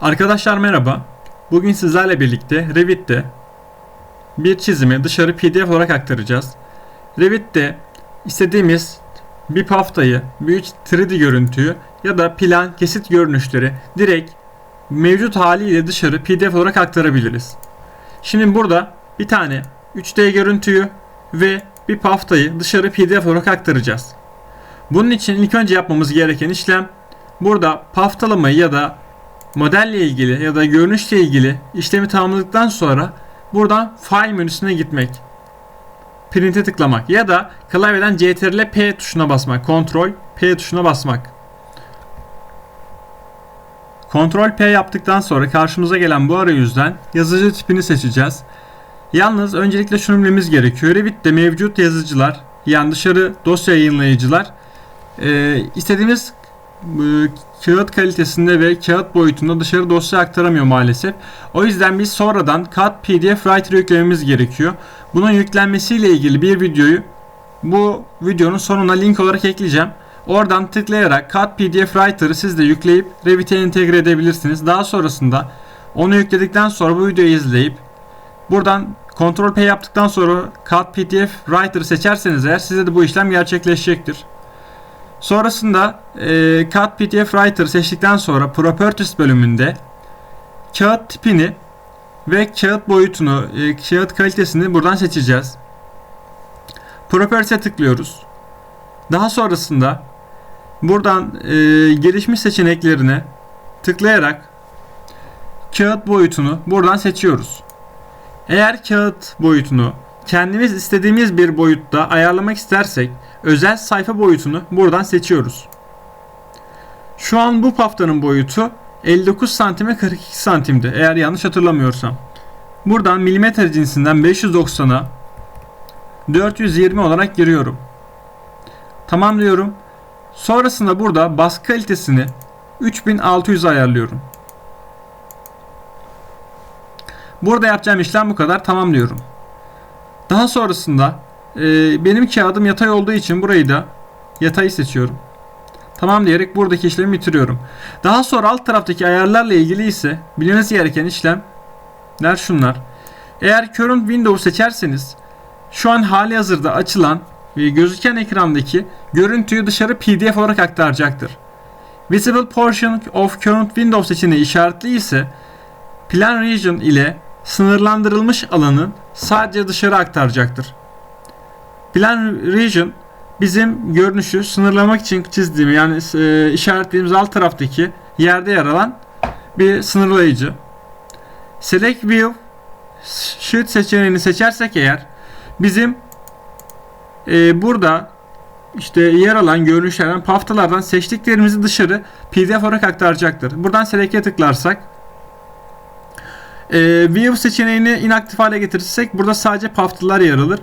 Arkadaşlar merhaba. Bugün sizlerle birlikte Revit'te bir çizimi dışarı PDF olarak aktaracağız. Revit'te istediğimiz bir haftayı, bir 3D görüntüyü ya da plan, kesit görünüşleri direkt mevcut haliyle dışarı PDF olarak aktarabiliriz. Şimdi burada bir tane 3D görüntüyü ve bir haftayı dışarı PDF olarak aktaracağız. Bunun için ilk önce yapmamız gereken işlem burada paftalamayı ya da modelle ilgili ya da görünüşle ilgili işlemi tamamladıktan sonra buradan file menüsüne gitmek. Print'e tıklamak ya da klavyeden CTRL P tuşuna basmak. Ctrl P tuşuna basmak. Ctrl P yaptıktan sonra karşımıza gelen bu arayüzden yazıcı tipini seçeceğiz. Yalnız öncelikle şunu bilmemiz gerekiyor. Revit'te mevcut yazıcılar yani dışarı dosya yayınlayıcılar istediğimiz kağıt kalitesinde ve kağıt boyutunda dışarı dosya aktaramıyor maalesef. O yüzden biz sonradan Cut PDF Writer yüklememiz gerekiyor. Bunun yüklenmesiyle ilgili bir videoyu bu videonun sonuna link olarak ekleyeceğim. Oradan tıklayarak Cut PDF Writer'ı siz de yükleyip Revit'e entegre edebilirsiniz. Daha sonrasında onu yükledikten sonra bu videoyu izleyip buradan Ctrl P yaptıktan sonra Cut PDF Writer'ı seçerseniz eğer size de bu işlem gerçekleşecektir. Sonrasında e, Cut PDF Writer seçtikten sonra Properties bölümünde kağıt tipini ve kağıt boyutunu, e, kağıt kalitesini buradan seçeceğiz. Properties'e tıklıyoruz. Daha sonrasında buradan e, gelişmiş seçeneklerine tıklayarak kağıt boyutunu buradan seçiyoruz. Eğer kağıt boyutunu kendimiz istediğimiz bir boyutta ayarlamak istersek özel sayfa boyutunu buradan seçiyoruz. Şu an bu paftanın boyutu 59 santime 42 santimdi eğer yanlış hatırlamıyorsam. Buradan milimetre cinsinden 590'a 420 olarak giriyorum. Tamam diyorum. Sonrasında burada baskı kalitesini 3600 ayarlıyorum. Burada yapacağım işlem bu kadar. Tamam diyorum. Daha sonrasında e, benim kağıdım yatay olduğu için burayı da yatayı seçiyorum. Tamam diyerek buradaki işlemi bitiriyorum. Daha sonra alt taraftaki ayarlarla ilgili ise bilmeniz gereken işlemler şunlar. Eğer Current Windows seçerseniz şu an hali hazırda açılan ve gözüken ekrandaki görüntüyü dışarı PDF olarak aktaracaktır. Visible Portion of Current Windows seçeneği işaretli ise Plan Region ile sınırlandırılmış alanı sadece dışarı aktaracaktır. Plan Region bizim görünüşü sınırlamak için çizdiğim yani e, işaretlediğimiz alt taraftaki yerde yer alan bir sınırlayıcı. Select View Sheet seçeneğini seçersek eğer bizim e, burada işte yer alan görünüşlerden paftalardan seçtiklerimizi dışarı PDF olarak aktaracaktır. Buradan Select'e tıklarsak e, View seçeneğini inaktif hale getirirsek burada sadece paftalar yer alır.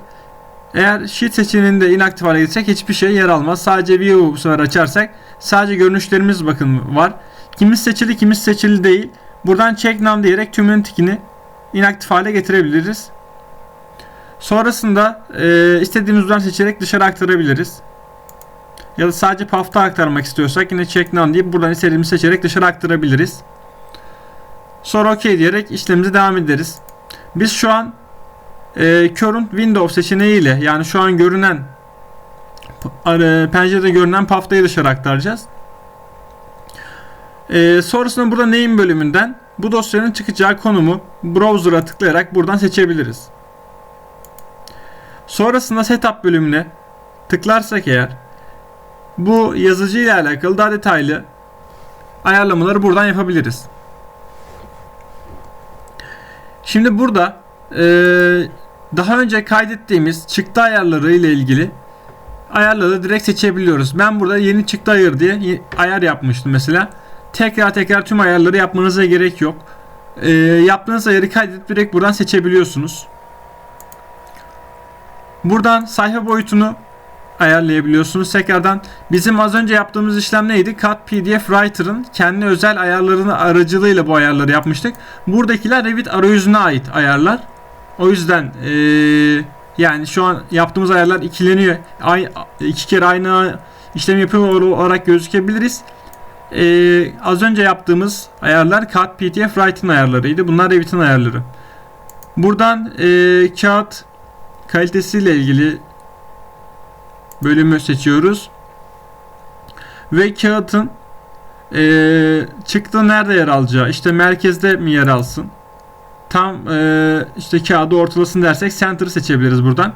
Eğer Sheet seçeneğini de inaktif hale getirsek hiçbir şey yer almaz. Sadece View bu sefer açarsak sadece görünüşlerimiz bakın var. Kimisi seçili kimisi seçili değil. Buradan Check Now diyerek tümünün tikini inaktif hale getirebiliriz. Sonrasında e, istediğimiz üzerinden seçerek dışarı aktarabiliriz. Ya da sadece pafta aktarmak istiyorsak yine Check Now deyip buradan istediğimizi seçerek dışarı aktarabiliriz. Sonra OK diyerek işlemimize devam ederiz. Biz şu an e, Current Windows seçeneğiyle yani şu an görünen e, pencerede görünen paftayı dışarı aktaracağız. E, sonrasında burada name bölümünden bu dosyanın çıkacağı konumu browser'a tıklayarak buradan seçebiliriz. Sonrasında setup bölümüne tıklarsak eğer bu yazıcı ile alakalı daha detaylı ayarlamaları buradan yapabiliriz. Şimdi burada e, daha önce kaydettiğimiz çıktı ayarları ile ilgili ayarları direkt seçebiliyoruz. Ben burada yeni çıktı ayır diye ayar yapmıştım mesela. Tekrar tekrar tüm ayarları yapmanıza gerek yok. E, yaptığınız ayarı kaydedip direkt buradan seçebiliyorsunuz. Buradan sayfa boyutunu ayarlayabiliyorsunuz. Tekrardan bizim az önce yaptığımız işlem neydi? Cut PDF Writer'ın kendi özel ayarlarını aracılığıyla bu ayarları yapmıştık. Buradakiler Revit arayüzüne ait ayarlar. O yüzden ee, yani şu an yaptığımız ayarlar ikileniyor. Ay, iki kere aynı işlem yapıyor olarak gözükebiliriz. Ee, az önce yaptığımız ayarlar kağıt PDF Writing ayarlarıydı. Bunlar Revit'in ayarları. Buradan e, kağıt kalitesiyle ilgili bölümü seçiyoruz. Ve kağıtın e, çıktı nerede yer alacağı. işte merkezde mi yer alsın? Tam e, işte kağıdı ortalasın dersek center'ı seçebiliriz buradan.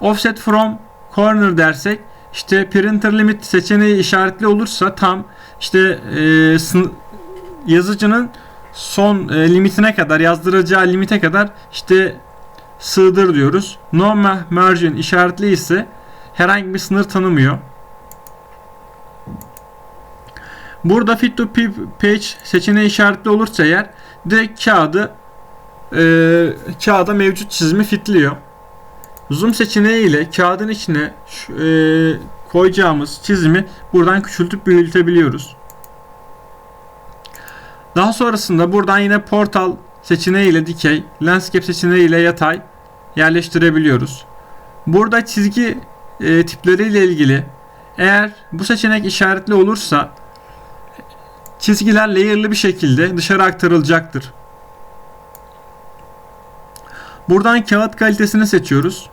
Offset from corner dersek işte printer limit seçeneği işaretli olursa tam işte e, yazıcının son e, limitine kadar yazdıracağı limite kadar işte sığdır diyoruz. No ma- margin işaretli ise herhangi bir sınır tanımıyor. Burada fit to page seçeneği işaretli olursa eğer direkt kağıdı e, kağıda mevcut çizimi fitliyor. Zoom seçeneği ile kağıdın içine e, koyacağımız çizimi buradan küçültüp büyütebiliyoruz. Daha sonrasında buradan yine portal seçeneği ile dikey, landscape seçeneği ile yatay yerleştirebiliyoruz. Burada çizgi e, tipleriyle ilgili eğer bu seçenek işaretli olursa çizgiler layer'lı bir şekilde dışarı aktarılacaktır. Buradan kağıt kalitesini seçiyoruz.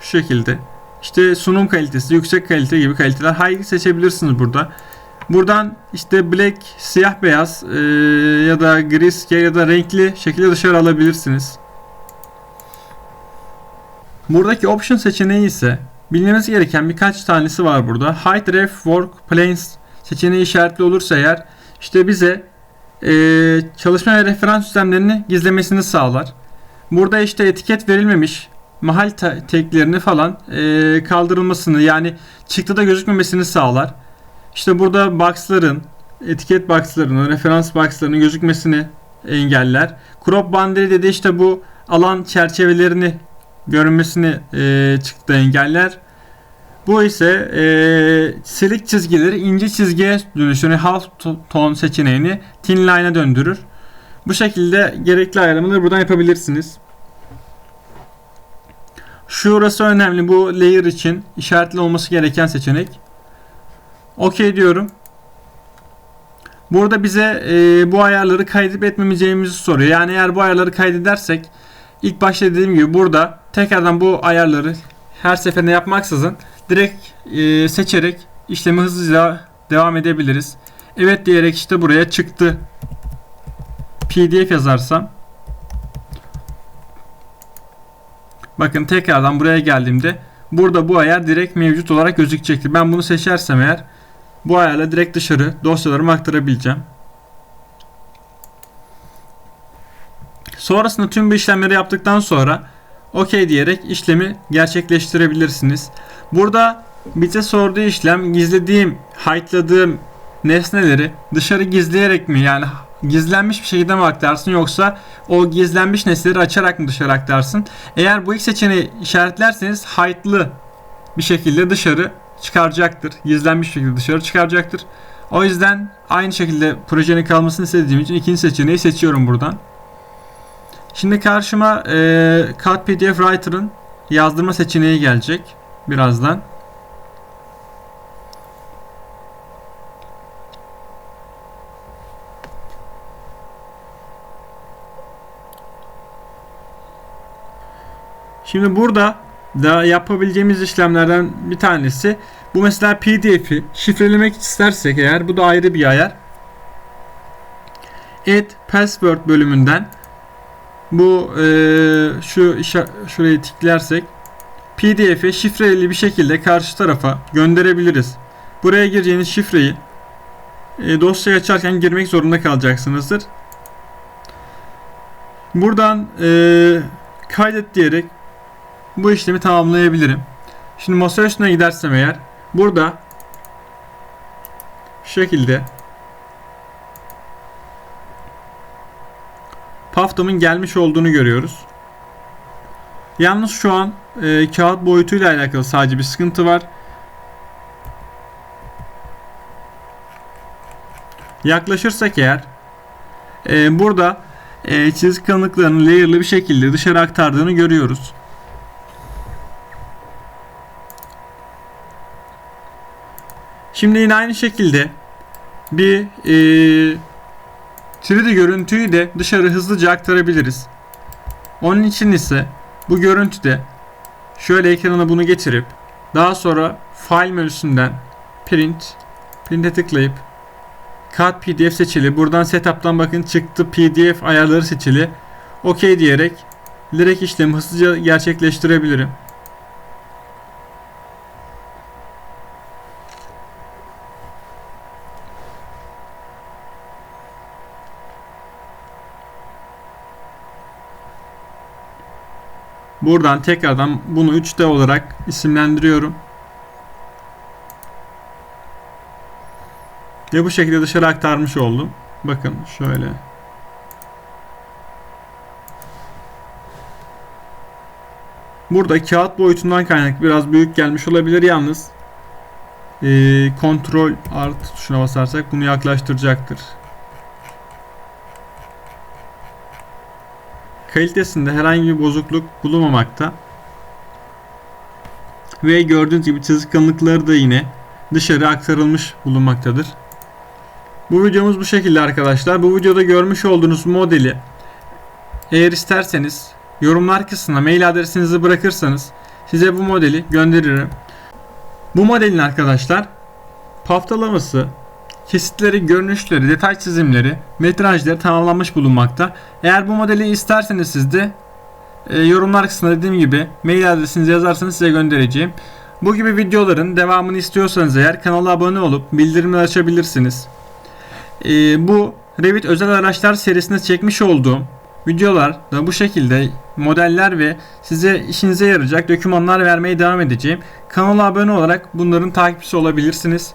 Şu şekilde. İşte sunum kalitesi, yüksek kalite gibi kaliteler high seçebilirsiniz burada. Buradan işte black, siyah beyaz e, ya da gri ya da renkli şekilde dışarı alabilirsiniz. Buradaki option seçeneği ise bilmeniz gereken birkaç tanesi var burada. Hide ref work planes seçeneği işaretli olursa eğer işte bize e, çalışma ve referans sistemlerini gizlemesini sağlar. Burada işte etiket verilmemiş mahal teklerini falan e, kaldırılmasını yani çıktıda gözükmemesini sağlar. İşte burada box'ların, etiket box'larının, referans box'larının gözükmesini engeller. Crop boundary dedi işte bu alan çerçevelerini görünmesini e, çıktı engeller. Bu ise e, silik çizgileri ince çizgiye dönüştürür. Half to- tone seçeneğini thin line'a döndürür. Bu şekilde gerekli ayarlamaları buradan yapabilirsiniz. Şurası önemli. Bu layer için işaretli olması gereken seçenek. OK diyorum. Burada bize e, bu ayarları kaydedip etmemeyeceğimizi soruyor. Yani eğer bu ayarları kaydedersek ilk başta dediğim gibi burada tekrardan bu ayarları her seferinde yapmaksızın direkt e, seçerek işlemi hızlıca devam edebiliriz. Evet diyerek işte buraya çıktı PDF yazarsam bakın tekrardan buraya geldiğimde burada bu ayar direkt mevcut olarak gözükecektir. Ben bunu seçersem eğer bu ayarla direkt dışarı dosyalarımı aktarabileceğim. Sonrasında tüm bu işlemleri yaptıktan sonra OK diyerek işlemi gerçekleştirebilirsiniz. Burada bize sorduğu işlem gizlediğim, hidladığım nesneleri dışarı gizleyerek mi yani gizlenmiş bir şekilde mi aktararsın yoksa o gizlenmiş nesneleri açarak mı dışarı aktararsın? Eğer bu ilk seçeneği işaretlerseniz hidlı bir şekilde dışarı çıkaracaktır. Gizlenmiş şekilde dışarı çıkaracaktır. O yüzden aynı şekilde projenin kalmasını istediğim için ikinci seçeneği seçiyorum buradan. Şimdi karşıma e, Cut PDF Writer'ın yazdırma seçeneği gelecek birazdan. Şimdi burada da yapabileceğimiz işlemlerden bir tanesi bu mesela PDF'i şifrelemek istersek eğer bu da ayrı bir ayar. Add password bölümünden bu e, şu şurayı tıklersek PDF'i şifreli bir şekilde karşı tarafa gönderebiliriz. Buraya gireceğiniz şifreyi e, dosyayı açarken girmek zorunda kalacaksınızdır. Buradan e, kaydet diyerek bu işlemi tamamlayabilirim. Şimdi masa üstüne gidersem eğer burada şekilde paftamın gelmiş olduğunu görüyoruz. Yalnız şu an e, kağıt boyutuyla alakalı sadece bir sıkıntı var. Yaklaşırsak eğer e, burada e, çizik kalınlıklarını layer'lı bir şekilde dışarı aktardığını görüyoruz. Şimdi yine aynı şekilde bir e, 3D görüntüyü de dışarı hızlıca aktarabiliriz. Onun için ise bu görüntüde şöyle ekrana bunu getirip daha sonra file menüsünden print print'e tıklayıp cut pdf seçili buradan setup'tan bakın çıktı pdf ayarları seçili OK diyerek direkt işlemi hızlıca gerçekleştirebilirim. Buradan tekrardan bunu 3D olarak isimlendiriyorum. Ve bu şekilde dışarı aktarmış oldum. Bakın şöyle. Burada kağıt boyutundan kaynaklı biraz büyük gelmiş olabilir yalnız. Ee, kontrol art tuşuna basarsak bunu yaklaştıracaktır. Kalitesinde herhangi bir bozukluk bulunmamakta. Ve gördüğünüz gibi çizik kalınlıkları da yine dışarı aktarılmış bulunmaktadır. Bu videomuz bu şekilde arkadaşlar. Bu videoda görmüş olduğunuz modeli eğer isterseniz yorumlar kısmına mail adresinizi bırakırsanız size bu modeli gönderirim. Bu modelin arkadaşlar paftalaması, kesitleri, görünüşleri, detay çizimleri, metrajları tamamlanmış bulunmakta. Eğer bu modeli isterseniz siz de e, yorumlar kısmına dediğim gibi mail adresinizi yazarsanız size göndereceğim. Bu gibi videoların devamını istiyorsanız eğer kanala abone olup bildirimleri açabilirsiniz. E, bu Revit özel araçlar serisinde çekmiş olduğum videolar da bu şekilde modeller ve size işinize yarayacak dokümanlar vermeye devam edeceğim. Kanala abone olarak bunların takipçisi olabilirsiniz.